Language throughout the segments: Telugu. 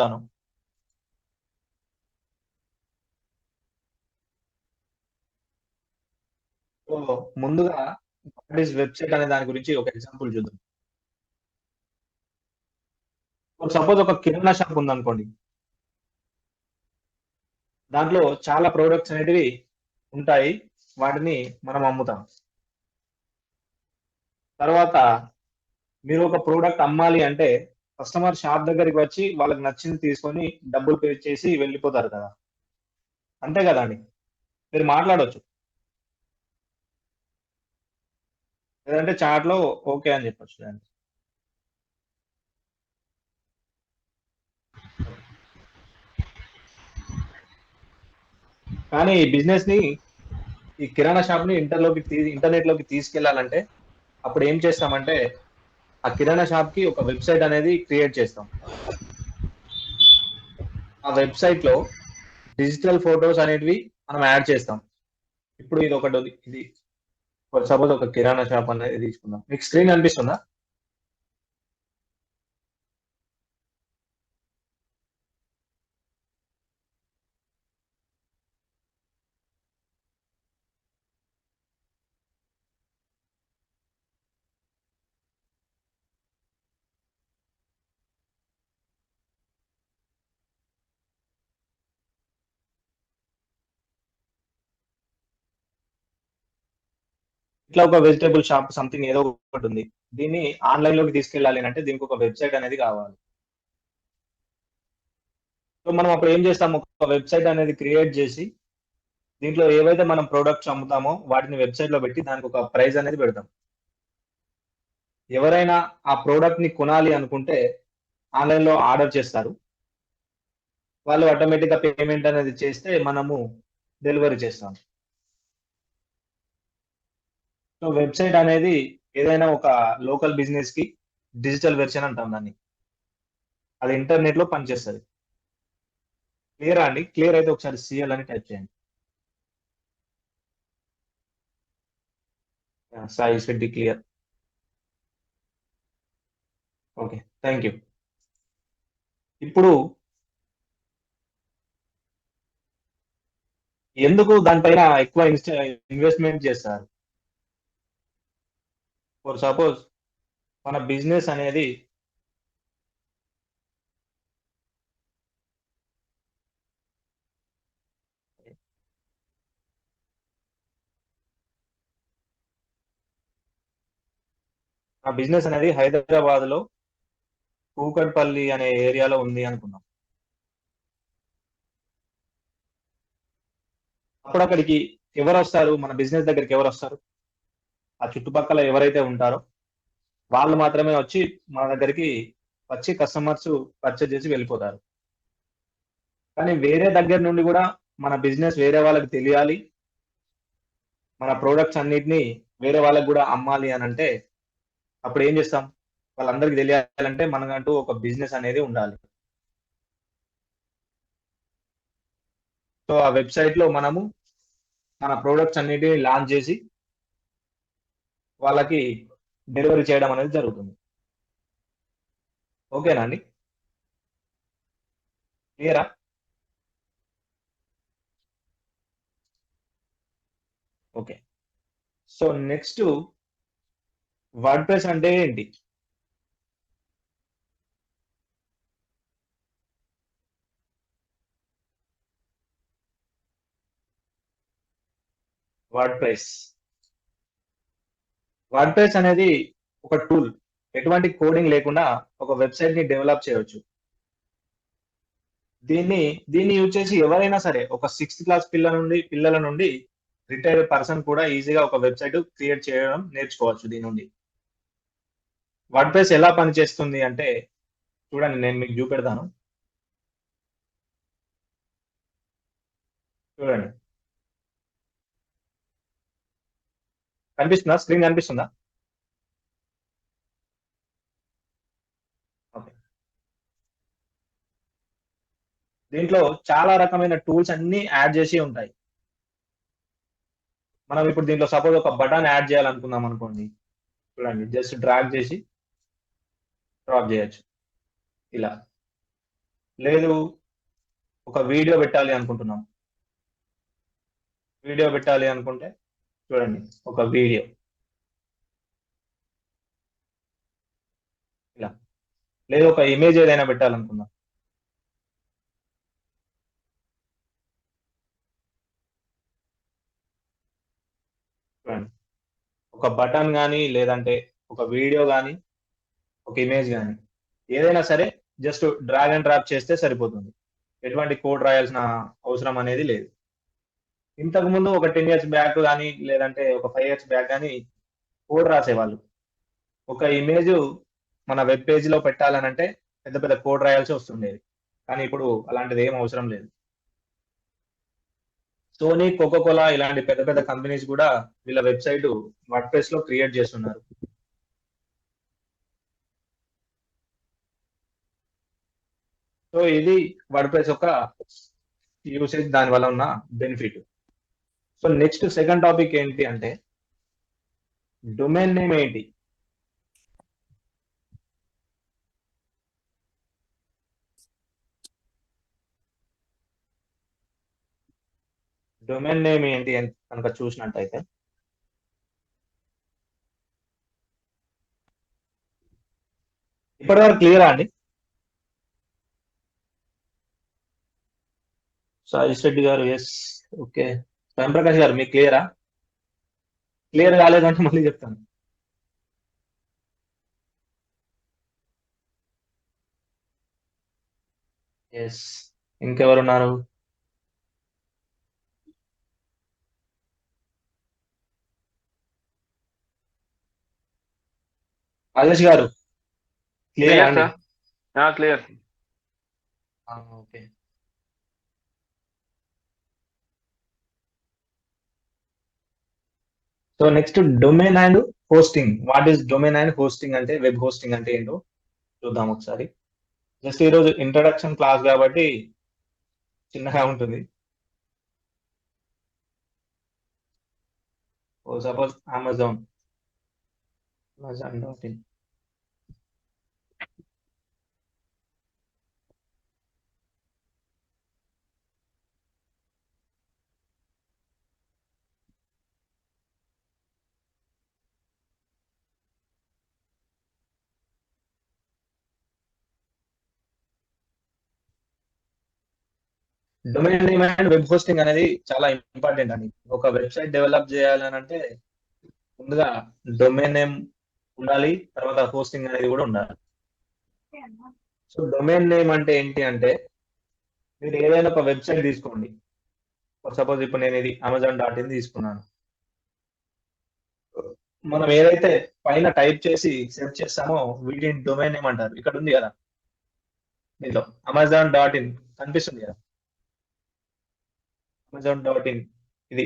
చెప్తాను. సో ముందుగా వెబ్సైట్ అనే దాని గురించి ఒక ఎగ్జాంపుల్ చూద్దాం. సపోజ్ ఒక కిరాణా షాప్ ఉందనుకోండి. దాంట్లో చాలా ప్రోడక్ట్స్ అనేటివి ఉంటాయి. వాటిని మనం అమ్ముతాం. తర్వాత మీరు ఒక ప్రోడక్ట్ అమ్మాలి అంటే కస్టమర్ షాప్ దగ్గరికి వచ్చి వాళ్ళకి నచ్చింది తీసుకొని డబ్బులు పే చేసి వెళ్ళిపోతారు కదా. అంతే కదా అండి. మీరు మాట్లాడవచ్చు లేదంటే చాట్లో ఓకే అని చెప్పొచ్చు దాన్ని కానీ ఈ బిజినెస్ని ఈ కిరాణా షాప్ని ఇంటర్లోకి ఇంటర్నెట్లోకి తీసుకెళ్ళాలంటే అప్పుడు ఏం చేస్తామంటే ఆ కిరాణా షాప్కి ఒక వెబ్సైట్ అనేది క్రియేట్ చేస్తాం. ఆ వెబ్సైట్లో డిజిటల్ ఫొటోస్ అనేటివి మనం యాడ్ చేస్తాం. ఇప్పుడు ఇది ఒకటి ఇది సపోజ్ ఒక కిరాణా షాప్ అనేది తీసుకుందాం. మీకు స్క్రీన్ అనిపిస్తుందా ఇట్లా ఒక వెజిటేబుల్ షాప్ సంథింగ్ ఏదో ఒకటి ఉంది. దీన్ని ఆన్లైన్లోకి తీసుకెళ్ళాలి అంటే దీనికి ఒక వెబ్సైట్ అనేది కావాలి. సో మనం అప్పుడు ఏం చేస్తాం ఒక వెబ్సైట్ అనేది క్రియేట్ చేసి దీంట్లో ఏవైతే మనం ప్రోడక్ట్స్ అమ్ముతామో వాటిని వెబ్సైట్లో పెట్టి దానికి ఒక ప్రైజ్ అనేది పెడతాం. ఎవరైనా ఆ ప్రోడక్ట్ని కొనాలి అనుకుంటే ఆన్లైన్లో ఆర్డర్ చేస్తారు. వాళ్ళు ఆటోమేటిక్గా పేమెంట్ అనేది చేస్తే మనము డెలివరీ చేస్తాం. సో వెబ్సైట్ అనేది ఏదైనా ఒక లోకల్ బిజినెస్కి డిజిటల్ వెర్షన్ అంటాం దాన్ని. అది ఇంటర్నెట్లో పనిచేస్తుంది. క్లియర్ అండి? క్లియర్ అయితే ఒకసారి సిఎల్ అని టైప్ చేయండి. Sai Shetty clear okay thank you ఇప్పుడు ఎందుకు దానిపైన ఎక్కువ ఇన్వెస్ట్మెంట్ చేస్తారు? ఫర్ సపోజ్ మన బిజినెస్ అనేది ఆ బిజినెస్ అనేది హైదరాబాద్లో కూకట్పల్లి అనే ఏరియాలో ఉంది అనుకున్నాం. అప్పుడు అక్కడికి ఎవరు వస్తారు? మన బిజినెస్ దగ్గరికి ఎవరు వస్తారు? ఆ చుట్టుపక్కల ఎవరైతే ఉంటారో వాళ్ళు మాత్రమే వచ్చి మన దగ్గరికి వచ్చి కస్టమర్స్ పర్చేజ్ చేసి వెళ్ళిపోతారు. కానీ వేరే దగ్గర నుండి కూడా మన బిజినెస్ వేరే వాళ్ళకి తెలియాలి. మన ప్రోడక్ట్స్ అన్నిటిని వేరే వాళ్ళకి కూడా అమ్మాలి అని అంటే అప్పుడు ఏం చేస్తాం? వాళ్ళందరికీ తెలియాలంటే మనకంటూ ఒక బిజినెస్ అనేది ఉండాలి. సో ఆ వెబ్సైట్లో మనము మన ప్రోడక్ట్స్ అన్నిటిని లాంచ్ చేసి వాళ్ళకి డెలివరీ చేయడం అనేది జరుగుతుంది. ఓకేనా అండి? క్లియరా? Okay. So next WordPress అంటే ఏంటి? Word press. వర్డ్ ప్రెస్ అనేది ఒక టూల్ ఎటువంటి కోడింగ్ లేకుండా ఒక వెబ్సైట్ని డెవలప్ చేయవచ్చు. దీన్ని దీన్ని యూజ్ చేసి ఎవరైనా సరే ఒక సిక్స్త్ క్లాస్ పిల్లల నుండి పిల్లల నుండి రిటైర్డ్ పర్సన్ కూడా ఈజీగా ఒక వెబ్సైట్ క్రియేట్ చేయడం నేర్చుకోవచ్చు దీని నుండి. వర్డ్ ప్రెస్ ఎలా పనిచేస్తుంది అంటే చూడండి నేను మీకు చూపెడతాను. చూడండి. కనిపిస్తుందా? స్క్రీన్ కనిపిస్తుందా? ఓకే. దీంట్లో చాలా రకమైన టూల్స్ అన్ని యాడ్ చేసి ఉంటాయి. మనం ఇప్పుడు దీంట్లో సపోజ్ ఒక బటన్ యాడ్ చేయాలనుకున్నాం అనుకోండి. చూడండి జస్ట్ డ్రాగ్ చేసి డ్రాప్ చేయొచ్చు. ఇలా. లేదు ఒక వీడియో పెట్టాలి అనుకుంటున్నాం. వీడియో పెట్టాలి అనుకుంటే చూడండి ఒక వీడియో. ఇలా. లేదు ఒక ఇమేజ్ ఏదైనా పెట్టాలనుకుందాం. చూడండి. ఒక బటన్ కానీ లేదంటే ఒక వీడియో కానీ ఒక ఇమేజ్ కానీ ఏదైనా సరే జస్ట్ డ్రాగ్ అండ్ డ్రాప్ చేస్తే సరిపోతుంది. ఎటువంటి కోడ్ రాయాల్సిన అవసరం అనేది లేదు. ఇంతకు ముందు ఒక టెన్ ఇయర్స్ బ్యాక్ కానీ లేదంటే ఒక ఫైవ్ ఇయర్స్ బ్యాక్ కానీ కోడ్ రాసేవాళ్ళు. ఒక ఇమేజ్ మన వెబ్ పేజీలో పెట్టాలనంటే పెద్ద పెద్ద కోడ్ రాయాల్సి వస్తుండేది. కానీ ఇప్పుడు అలాంటిది ఏం అవసరం లేదు. సోనీ కోకోకోలా ఇలాంటి పెద్ద పెద్ద కంపెనీస్ కూడా వీళ్ళ వెబ్సైట్ వర్డ్ ప్రెస్లో క్రియేట్ చేస్తున్నారు. సో ఇది వర్డ్ ప్రెస్ యొక్క యూసేజ్ దాని వల్ల ఉన్న benefit so next second topic ఏంటి అంటే డొమైన్ నేమ్ ఏంటి? డొమైన్ నేమ్ ఏంటి అని కనుక చూసినట్టయితే ఇప్పటివరకు క్లియరా అండి? సాయి రెడ్డి గారు ఎస్ ఓకే ప్రకాష్ గారు మీకు క్లియరా క్లియర్ కాలేదంటే మళ్ళీ చెప్తాను. ఎస్ ఇంకెవరున్నారు? రాజేష్ గారు clear clear okay. So next domain and hosting. What is domain and hosting అంటే వెబ్ హోస్టింగ్ అంటే ఏంటో చూద్దాం ఒకసారి. జస్ట్ ఈరోజు ఇంట్రడక్షన్ క్లాస్ కాబట్టి చిన్నగా ఉంటుంది. ఓ suppose Amazon Amazon dot in domain name and web hosting అనేది చాలా ఇంపార్టెంట్ అని. ఒక వెబ్సైట్ డెవలప్ చేయాలని అంటే ముందుగా డొమైన్ నేమ్ ఉండాలి తర్వాత హోస్టింగ్ అనేది కూడా ఉండాలి. సో డొమైన్ నేమ్ అంటే ఏంటి అంటే మీరు ఏదైనా ఒక వెబ్సైట్ తీసుకోండి. సపోజ్ ఇప్పుడు నేను ఇది అమెజాన్ డాట్ ఇన్ తీసుకున్నాను. మనం ఏదైతే పైన టైప్ చేసి సెర్చ్ చేస్తామో వీటిని డొమైన్ నేమ్ అంటారు. ఇక్కడ ఉంది కదా. దీంట్లో అమెజాన్ డాట్ ఇన్ కనిపిస్తుంది కదా. Amazon dot in. ఇది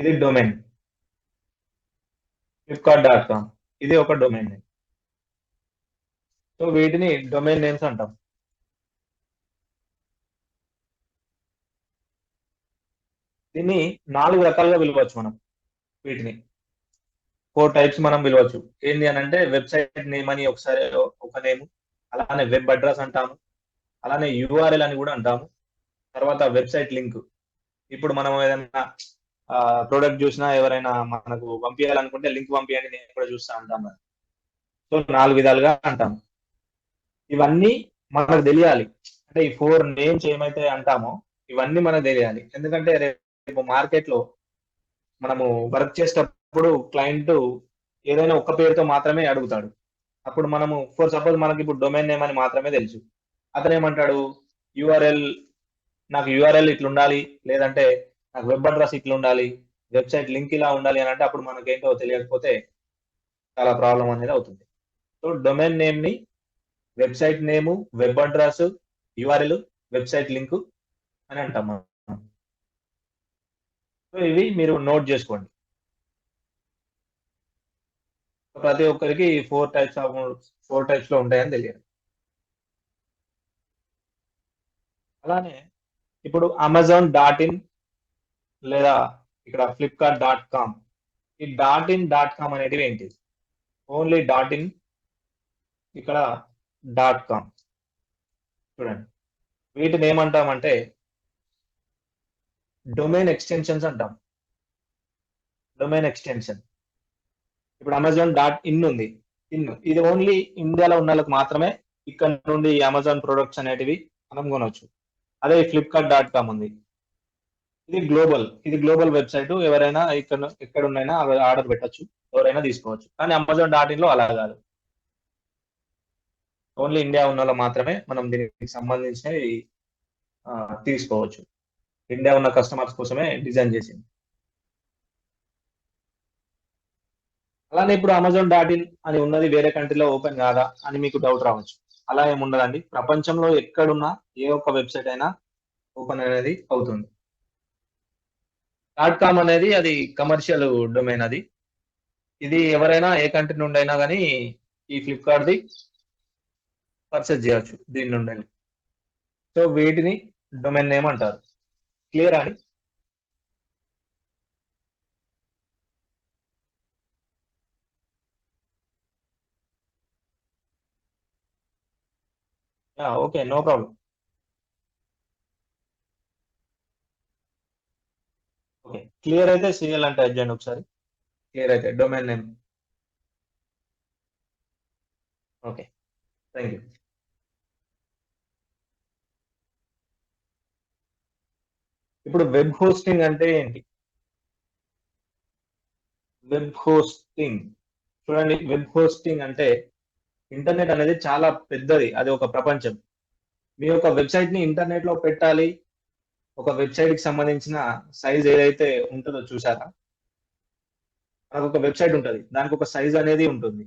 ఇది డొమైన్. Flipkart dot com. ఇది ఒక డొమైన్ నేమ్. సో వీటిని డొమైన్ నేమ్స్ అంటాం. దీన్ని నాలుగు రకాలుగా పిలవచ్చు మనం వీటిని. ఫోర్ టైప్స్ మనం పిలవచ్చు. ఏంటి అని అంటే వెబ్సైట్ నేమ్ అని ఒకసారి ఒక నేమ్ అలానే వెబ్ అడ్రస్ అంటాము అలానే యూఆర్ఎల్ అని కూడా అంటాము. తర్వాత వెబ్సైట్ లింక్. ఇప్పుడు మనం ఏదైనా ప్రోడక్ట్ చూసినా ఎవరైనా మనకు పంపించాలనుకుంటే లింక్ పంపించండి నేను కూడా చూస్తా అంటాం సో నాలుగు విధాలుగా అంటాం ఇవన్నీ మనకు తెలియాలి. అంటే ఈ ఫోర్ నేమ్స్ ఏమైతే అంటామో ఇవన్నీ మనకు తెలియాలి. ఎందుకంటే రేపు మార్కెట్లో మనము వర్క్ చేసేటప్పుడు క్లయింట్ ఏదైనా ఒక్క పేరుతో మాత్రమే అడుగుతాడు. అప్పుడు మనము ఫర్ సపోజ్ మనకి ఇప్పుడు డొమైన్ నేమ్ అని మాత్రమే తెలుసు. అతను ఏమంటాడు యుఆర్ఎల్ నాకు యూఆర్ఎల్ ఇట్లా ఉండాలి లేదంటే నాకు వెబ్ అడ్రస్ ఇట్లా ఉండాలి వెబ్సైట్ లింక్ ఇలా ఉండాలి అని అంటే అప్పుడు మనకేంటో తెలియకపోతే చాలా ప్రాబ్లం అనేది అవుతుంది. So domain నేమ్ని website name web address URL website link అని అంటాం మనం. సో ఇవి మీరు నోట్ చేసుకోండి. ప్రతి ఒక్కరికి ఫోర్ టైప్స్ ఆఫ్ ఫోర్ టైప్స్లో ఉంటాయని తెలియదు. అలానే ఇప్పుడు అమెజాన్ డాట్ ఇన్ లేదా ఇక్కడ ఫ్లిప్కార్ట్ డాట్ కామ్ ఈ డాట్ ఇన్ డాట్ కామ్ అనేటివి ఏంటి? ఓన్లీ డాట్ ఇన్ ఇక్కడ డాట్ కామ్ చూడండి. వీటిని ఏమంటామంటే డొమైన్ ఎక్స్టెన్షన్స్ అంటాం. డొమైన్ ఎక్స్టెన్షన్ ఇప్పుడు అమెజాన్ డాట్ ఇన్ ఉంది. ఇన్ ఇది ఓన్లీ ఇండియాలో ఉన్న వాళ్ళకి మాత్రమే ఇక్కడ నుండి అమెజాన్ ప్రొడక్ట్స్ అనేటివి మనం కొనవచ్చు అదే ఫ్లిప్కార్ట్ డాట్ కామ్ ఉంది. ఇది గ్లోబల్ ఇది గ్లోబల్ వెబ్సైట్ ఎవరైనా ఇక్కడ ఎక్కడ ఉన్నైనా ఆర్డర్ పెట్టచ్చు. ఎవరైనా తీసుకోవచ్చు. కానీ అమెజాన్ డాట్ ఇన్లో అలా కాదు. ఓన్లీ ఇండియా ఉన్న వాళ్ళు మాత్రమే మనం దీనికి సంబంధించినవి తీసుకోవచ్చు. ఇండియా ఉన్న కస్టమర్స్ కోసమే డిజైన్ చేసింది. అలానే ఇప్పుడు అమెజాన్ డాట్ ఇన్ అని ఉన్నది వేరే కంట్రీలో ఓపెన్ కాదా అని మీకు డౌట్ రావచ్చు. అలా ఏమి ఉండదండి. ప్రపంచంలో ఎక్కడున్నా ఏ ఒక్క వెబ్సైట్ అయినా ఓపెన్ అనేది అవుతుంది. డాట్ కామ్ అనేది అది కమర్షియల్ డొమైన్ అది. ఇది ఎవరైనా ఏ కంట్రీ నుండి అయినా కానీ ఈ ఫ్లిప్కార్ట్ ది పర్చేస్ చేయొచ్చు దీని నుండి. సో వీటిని డొమైన్ నేమ్ అంటారు. క్లియర్ అండి? Okay no problem. Okay clear అయితే సీరియల్ అంటే అడ్జెంట్ ఒకసారి. క్లియర్ అయితే domain name. Okay. Thank you ఇప్పుడు వెబ్ హోస్టింగ్ అంటే ఏంటి? Web hosting. చూడండి వెబ్ హోస్టింగ్ అంటే ఇంటర్నెట్ అనేది చాలా పెద్దది. అది ఒక ప్రపంచం. మీ యొక్క వెబ్సైట్ని ఇంటర్నెట్లో పెట్టాలి. ఒక వెబ్సైట్కి సంబంధించిన సైజ్ ఏదైతే ఉంటుందో చూసారా మనకు ఒక వెబ్సైట్ ఉంటుంది. దానికి ఒక సైజ్ అనేది ఉంటుంది.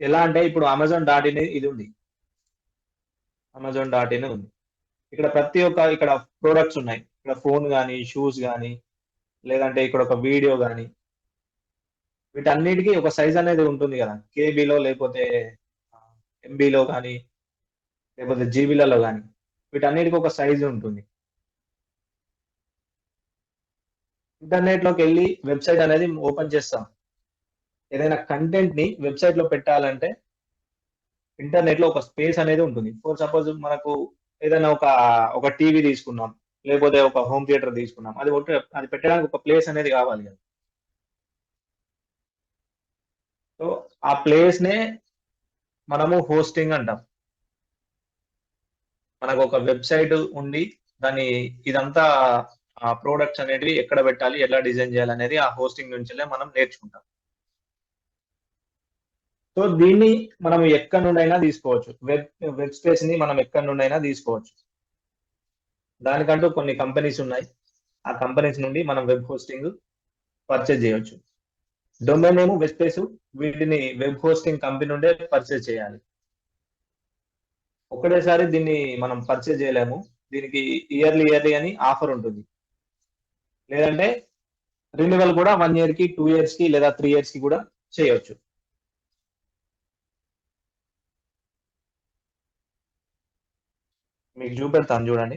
ఎలా అంటే ఇప్పుడు అమెజాన్ డాట్ ఇన్ ఇది ఉంది. అమెజాన్ డాట్ ఇన్ ఉంది. ఇక్కడ ప్రతి ఒక్క ఇక్కడ ప్రోడక్ట్స్ ఉన్నాయి. ఇక్కడ ఫోన్ కానీ షూస్ కానీ లేదంటే ఇక్కడ ఒక వీడియో కానీ వీటన్నిటికీ ఒక సైజ్ అనేది ఉంటుంది కదా. కేబీలో లేకపోతే ఎంబీలో కానీ లేకపోతే జీబీలలో కానీ వీటన్నిటికీ ఒక సైజు ఉంటుంది. ఇంటర్నెట్లోకి వెళ్ళి వెబ్సైట్ అనేది ఓపెన్ చేస్తాం. ఏదైనా కంటెంట్ని వెబ్సైట్లో పెట్టాలంటే ఇంటర్నెట్లో ఒక స్పేస్ అనేది ఉంటుంది. ఫర్ సపోజ్ మనకు ఏదైనా ఒక ఒక టీవీ తీసుకున్నాం లేకపోతే ఒక హోమ్ థియేటర్ తీసుకున్నాం అది అది పెట్టడానికి ఒక ప్లేస్ అనేది కావాలి కదా. సో ఆ ప్లేస్ నే మనము హోస్టింగ్ అంటాం. మనకు ఒక వెబ్సైట్ ఉండి దాని ఇదంతా ఆ ప్రోడక్ట్స్ అనేటివి ఎక్కడ పెట్టాలి ఎలా డిజైన్ చేయాలి అనేది ఆ హోస్టింగ్ నుంచే మనం నేర్చుకుంటాం. సో దీన్ని మనం ఎక్కడి నుండైనా తీసుకోవచ్చు. వెబ్ వెబ్ స్పేస్ని మనం ఎక్కడి నుండైనా తీసుకోవచ్చు. దానికంటూ కొన్ని కంపెనీస్ ఉన్నాయి. ఆ కంపెనీస్ నుండి మనం వెబ్ హోస్టింగ్ పర్చేజ్ చేయవచ్చు డొమైన్ ఏమో వెబ్ స్పేస్ వీటిని వెబ్ హోస్టింగ్ కంపెనీ నుండే పర్చేజ్ చేయాలి. ఒకటేసారి దీన్ని మనం పర్చేజ్ చేయలేము. దీనికి ఇయర్లీ ఇయర్లీ అని ఆఫర్ ఉంటుంది. లేదంటే రెన్యువల్ కూడా వన్ ఇయర్కి టూ ఇయర్స్కి లేదా త్రీ ఇయర్స్కి కూడా చేయొచ్చు. మీకు చూపెడతాను చూడండి.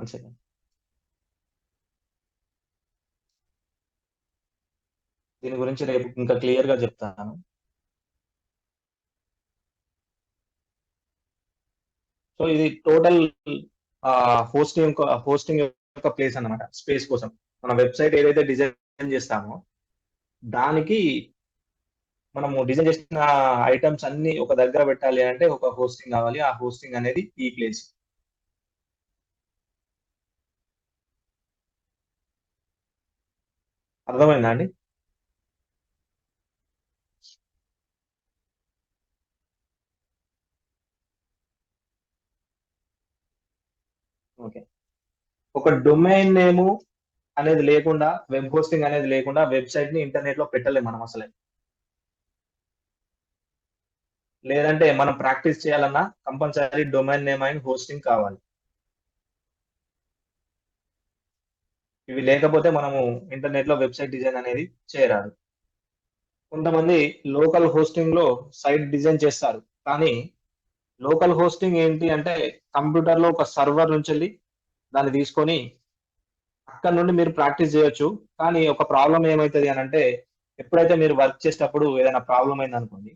One second. దీని గురించి రేపు ఇంకా క్లియర్గా చెప్తాను. సో ఇది టోటల్ హోస్టింగ్ హోస్టింగ్ యొక్క ప్లేస్ అన్నమాట. స్పేస్ కోసం. మన వెబ్సైట్ ఏదైతే డిజైన్ చేస్తామో దానికి మనము డిజైన్ చేసిన ఐటమ్స్ అన్ని ఒక దగ్గర పెట్టాలి అంటే ఒక హోస్టింగ్ కావాలి. ఆ హోస్టింగ్ అనేది ఈ ప్లేస్ అర్థమైందా అండి? ఓకే. ఒక డొమైన్ నేము అనేది లేకుండా వెబ్ హోస్టింగ్ అనేది లేకుండా వెబ్సైట్ని ఇంటర్నెట్లో పెట్టలేము మనం అసలే. లేదంటే మనం ప్రాక్టీస్ చేయాలన్నా compulsory domain name and hosting కావాలి. ఇవి లేకపోతే మనము ఇంటర్నెట్లో వెబ్సైట్ డిజైన్ అనేది చేయరాదు. కొంతమంది లోకల్ హోస్టింగ్లో సైట్ డిజైన్ చేస్తారు. కానీ లోకల్ హోస్టింగ్ ఏంటి అంటే కంప్యూటర్లో ఒక సర్వర్ నుంచి వెళ్ళి దాన్ని తీసుకొని అక్కడ నుండి మీరు ప్రాక్టీస్ చేయొచ్చు. కానీ ఒక ప్రాబ్లం ఏమవుతుంది అని అంటే ఎప్పుడైతే మీరు వర్క్ చేసేటప్పుడు ఏదైనా ప్రాబ్లం అయింది అనుకోండి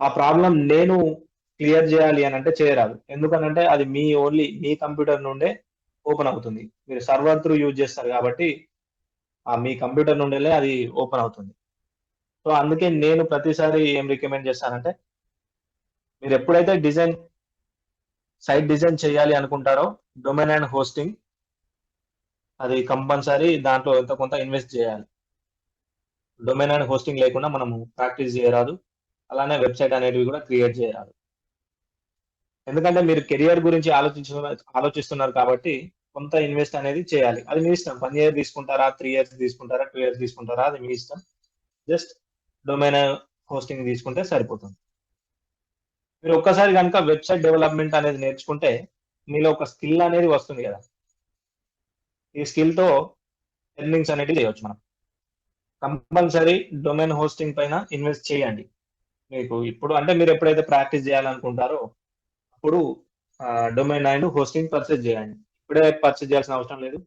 ఆ ప్రాబ్లం నేను క్లియర్ చేయాలి అని అంటే చేయరాదు. ఎందుకనంటే అది మీ ఓన్లీ మీ కంప్యూటర్ నుండే ఓపెన్ అవుతుంది. మీరు సర్వర్ త్రూ యూజ్ చేస్తారు కాబట్టి ఆ మీ కంప్యూటర్ నుండేలే అది ఓపెన్ అవుతుంది. సో అందుకే నేను ప్రతిసారి ఏం రికమెండ్ చేస్తానంటే మీరు ఎప్పుడైతే డిజైన్ సైట్ డిజైన్ చేయాలి అనుకుంటారో డొమైన్ అండ్ హోస్టింగ్ అది కంపల్సరీ దాంట్లో ఎంత కొంత ఇన్వెస్ట్ చేయాలి. డొమైన్ అండ్ హోస్టింగ్ లేకుండా మనము ప్రాక్టీస్ చేయరాదు. అలానే వెబ్సైట్ అనేటివి కూడా క్రియేట్ చేయరాదు. ఎందుకంటే మీరు కెరియర్ గురించి ఆలోచించ ఆలోచిస్తున్నారు కాబట్టి కొంత ఇన్వెస్ట్ అనేది చేయాలి. అది మీ ఇష్టం. వన్ ఇయర్ తీసుకుంటారా త్రీ ఇయర్స్ తీసుకుంటారా టూ ఇయర్స్ తీసుకుంటారా అది మీ ఇష్టం. జస్ట్ డొమైన్ హోస్టింగ్ తీసుకుంటే సరిపోతుంది. మీరు ఒక్కసారి కనుక వెబ్సైట్ డెవలప్మెంట్ అనేది నేర్చుకుంటే మీలో ఒక స్కిల్ అనేది వస్తుంది కదా. ఈ స్కిల్తో ఎర్నింగ్స్ అనేవి చేయవచ్చు మనం. కంపల్సరీ డొమైన్ హోస్టింగ్ పైన ఇన్వెస్ట్ చేయండి. మీకు ఇప్పుడు అంటే మీరు ఎప్పుడైతే ప్రాక్టీస్ చేయాలనుకుంటారో అప్పుడు డొమైన్ అండ్ హోస్టింగ్ పర్చేజ్ చేయండి. ఇప్పుడే పర్చేజ్ చేయాల్సిన అవసరం లేదు.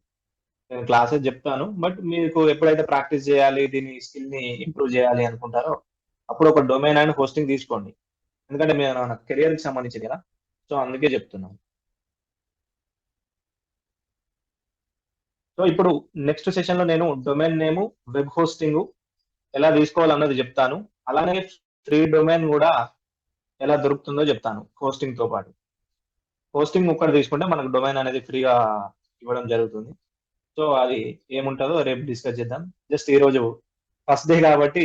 నేను క్లాసెస్ చెప్తాను. బట్ మీకు ఎప్పుడైతే ప్రాక్టీస్ చేయాలి దీని స్కిల్ని ఇంప్రూవ్ చేయాలి అనుకుంటారో అప్పుడు ఒక డొమైన్ అండ్ హోస్టింగ్ తీసుకోండి. ఎందుకంటే మీరు మన కెరియర్కి సంబంధించింది కదా. సో అందుకే చెప్తున్నాను. సో ఇప్పుడు నెక్స్ట్ సెషన్లో నేను డొమైన్ నేమ్ వెబ్ హోస్టింగ్ ఎలా తీసుకోవాలన్నది చెప్తాను. అలానే ఫ్రీ డొమైన్ కూడా ఎలా దొరుకుతుందో చెప్తాను హోస్టింగ్తో పాటు. హోస్టింగ్ ఒక్కటి తీసుకుంటే మనకు డొమైన్ అనేది ఫ్రీగా ఇవ్వడం జరుగుతుంది. సో అది ఏముంటుందో రేపు డిస్కస్ చేద్దాం. జస్ట్ ఈ రోజు ఫస్ట్ డే కాబట్టి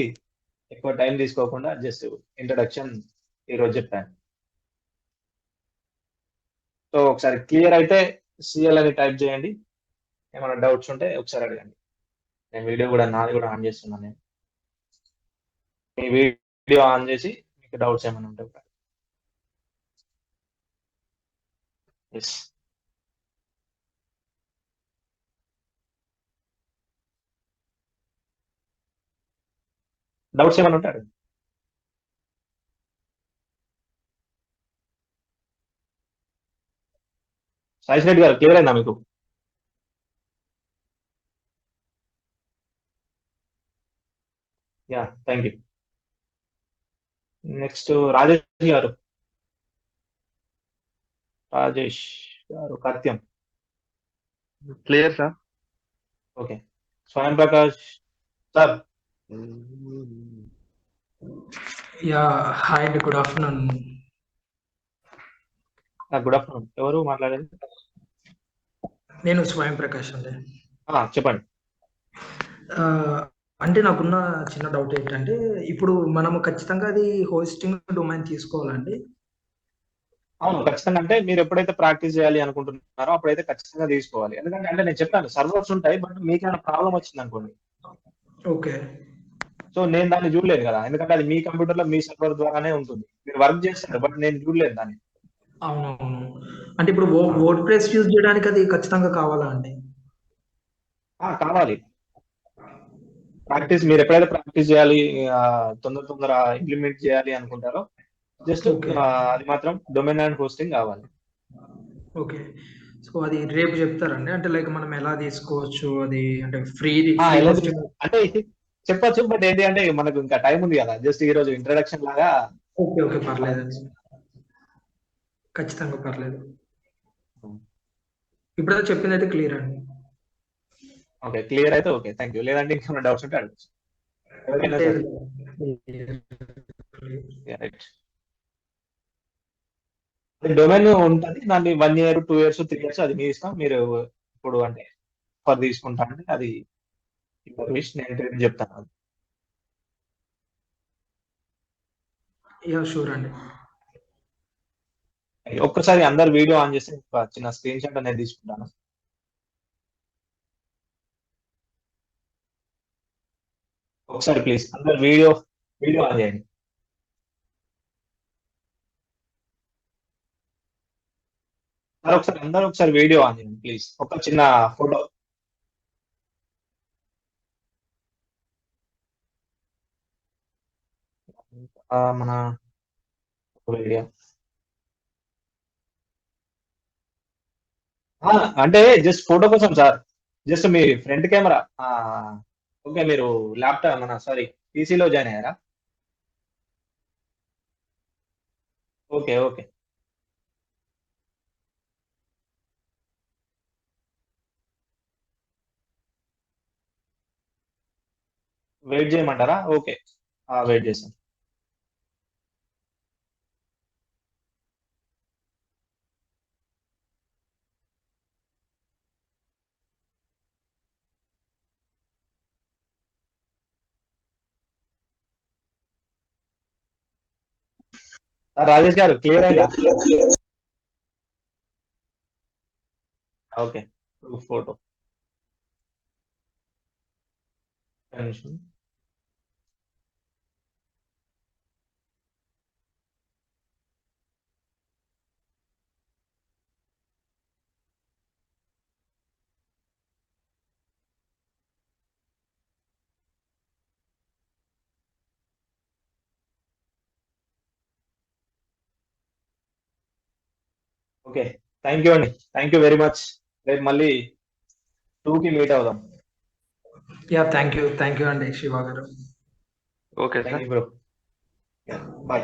ఎక్కువ టైం తీసుకోకుండా జస్ట్ ఇంట్రడక్షన్ ఈ రోజు చెప్పాను. సో ఒకసారి క్లియర్ అయితే సిఎల్ అని టైప్ చేయండి. ఏమైనా డౌట్స్ ఉంటే ఒకసారి అడగండి. నేను వీడియో కూడా నాది కూడా ఆన్ చేస్తున్నాను నేను. మీ వీడియో ఆన్ చేసి మీకు డౌట్స్ ఏమైనా ఉంటే ఎస్ డౌట్స్ ఏమైనా ఉంటే అడగండి సాయిష్ రెడ్డి గారు క్లియర్ అయిందా మీకు? Yeah thank you next Rajesh గారు. రాజేష్ గారు కత్యం clear sir okay Swayam Prakash sir yeah hi అండి గుడ్ ఆఫ్టర్నూన్ గుడ్ ఆఫ్టర్నూన్ ఎవరు మాట్లాడేది? నేను స్వయం ప్రకాష్ అండి. ఆ, చెప్పండి. ఆ, అంటే నాకున్న చిన్న డౌట్ ఏంటంటే ఇప్పుడు మనము ఖచ్చితంగా అది హోస్టింగ్ డొమైన్ తీసుకోవాలండి. అవును ఖచ్చితంగా. అంటే మీరు ఎప్పుడైతే ప్రాక్టీస్ చేయాలి అనుకుంటున్నారో అప్పుడైతే ఖచ్చితంగా తీసుకోవాలి. ఎందుకంటే అంటే నేను చెప్పాను సర్వర్స్ ఉంటాయి బట్ మీకు ఏమైనా ప్రాబ్లం వచ్చింది అనుకోండి. ఓకే. సో నేను దాన్ని చూడలేదు కదా. ఎందుకంటే అది మీ కంప్యూటర్లో మీ సర్వర్ ద్వారానే ఉంటుంది. మీరు వర్క్ చేస్తారు బట్ నేను చూడలేదు దాన్ని. అవునవును. అంటే ఇప్పుడు వర్డ్ ప్రెస్ యూజ్ చేయడానికి అది ఖచ్చితంగా కావాలా అండి? కావాలి. ప్రాక్టీస్ మీరు ఎప్పుడైతే ప్రాక్టీస్ చేయాలి తొందర తొందర ఇంప్లిమెంట్ చేయాలి అనుకుంటారో జస్ట్. అది మాత్రం డొమైన్ అండ్ హోస్టింగ్ కావాలి. ఓకే సో అది రేపు చెప్తారండి. అంటే లైక్ మనం ఎలా తీసుకోవచ్చు? అది అంటే ఫ్రీ అంటే చెప్పొచ్చు బట్ ఏంటి అంటే మనకు ఇంకా టైం ఉంది కదా. జస్ట్ ఈ రోజు ఇంట్రడక్షన్ లాగా ఓకే ఓకే పర్లేదండి ఖచ్చితంగా పర్లేదు. ఇప్పుడైతే చెప్పింది అయితే క్లియర్ అండి. ఓకే క్లియర్ అయితే ఓకే. థ్యాంక్ యూ లేదంటే ఇంకేమైనా డౌట్స్ ఉంటే అడగచ్చు. డొమైన్ ఉంటుంది. దాన్ని one year two years three years అది మీ ఇష్టం. మీరు ఇప్పుడు అంటే ఫర్ తీసుకుంటా అంటే అది విష్ నేను చెప్తాను. షూర్ అండి. ఒక్కసారి అందరు వీడియో ఆన్ చేస్తే చిన్న స్క్రీన్ షాట్ అనేది తీసుకుంటాను. ఒకసారి ప్లీజ్ అందరు వీడియో వీడియో ఆన్ చేయండి. సార్ ఒకసారి అందరూ ఒకసారి వీడియో ఆన్ చేయండి ప్లీజ్. ఒక చిన్న ఫోటో. మన వీడియో. అంటే జస్ట్ ఫోటో కోసం సార్. జస్ట్ మీ ఫ్రంట్ కెమెరా. ఓకే మీరు ల్యాప్టాప్ మన సారీ పీసీలో జాయిన్ అయ్యారా? Okay okay. వెయిట్ చేయమంటారా? ఓకే. వెయిట్ చేస్తాం రాజేష్ గారు క్లియర్ అయిందా ఓకే ఫోటో నిమిషం ఓకే. థ్యాంక్ యూ అండి. థ్యాంక్ యూ వెరీ మచ్ రేపు మళ్ళీ టూ కి మీట్ అవుదాం. Yeah thank you thank you అండి Shiva garu. Okay thank you bro bye